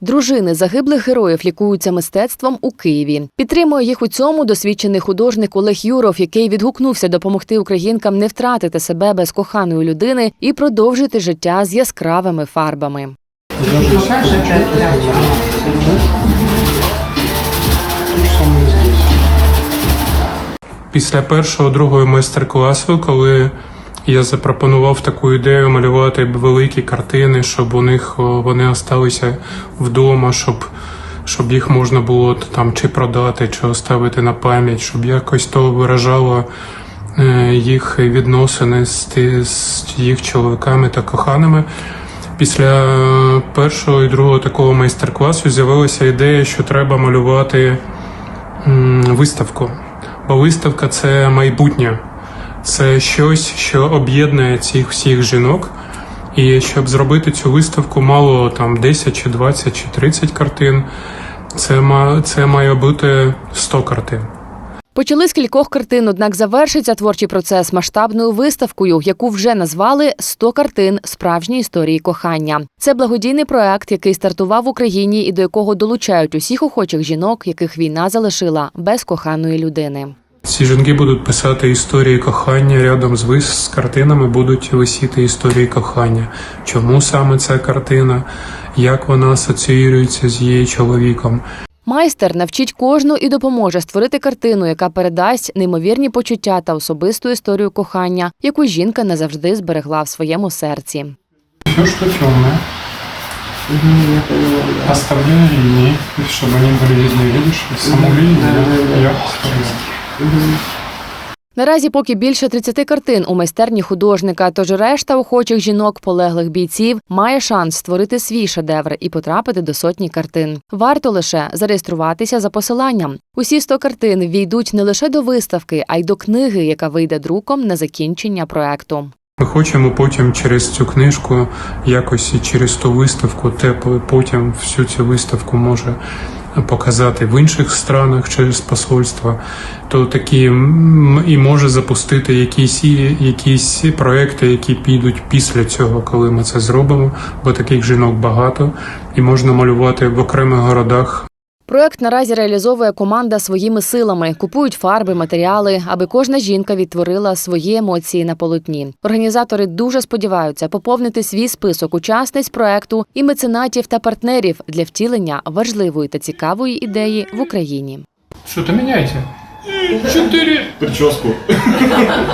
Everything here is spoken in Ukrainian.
Дружини загиблих героїв лікуються мистецтвом у Києві. Підтримує їх у цьому досвідчений художник Олег Юров, який відгукнувся допомогти українкам не втратити себе без коханої людини і продовжити життя з яскравими фарбами. Після першого другого майстер-класу, коли я запропонував таку ідею малювати великі картини, щоб у них вони осталися вдома, щоб, щоб їх можна було там чи продати, чи оставити на пам'ять, щоб якось то виражало е, їх відносини з, з їх чоловіками та коханими. Після е, першого і другого такого майстер-класу з'явилася ідея, що треба малювати виставку. Бо виставка це майбутнє, це щось, що об'єднує цих всіх жінок. І щоб зробити цю виставку, мало там 10 чи 20 чи 30 картин. Це, це має бути 100 картин. Почали з кількох картин, однак завершиться творчий процес масштабною виставкою, яку вже назвали «100 картин справжні історії кохання. Це благодійний проект, який стартував в Україні і до якого долучають усіх охочих жінок, яких війна залишила без коханої людини. Ці жінки будуть писати історії кохання рядом з вис з картинами будуть висіти історії кохання. Чому саме ця картина, як вона асоціюється з її чоловіком, Майстер навчить кожну і допоможе створити картину, яка передасть неймовірні почуття та особисту історію кохання, яку жінка назавжди зберегла в своєму серці. Все, что темное, оставляю линии, чтобы они были видны, видишь, саму линию я, я оставляю. Наразі поки більше 30 картин у майстерні художника, тож решта охочих жінок, полеглих бійців, має шанс створити свій шедевр і потрапити до сотні картин. Варто лише зареєструватися за посиланням. Усі 100 картин війдуть не лише до виставки, а й до книги, яка вийде друком на закінчення проекту. Ми хочемо потім через цю книжку, якось і через ту виставку, те потім всю цю виставку може показати в інших странах через посольства, то такі і може запустити якісь якісь проекти, які підуть після цього, коли ми це зробимо, бо таких жінок багато, і можна малювати в окремих городах Проект наразі реалізовує команда своїми силами, купують фарби, матеріали, аби кожна жінка відтворила свої емоції на полотні. Організатори дуже сподіваються поповнити свій список учасниць проекту і меценатів та партнерів для втілення важливої та цікавої ідеї в Україні. Що то міняйте? Чотири Прическу.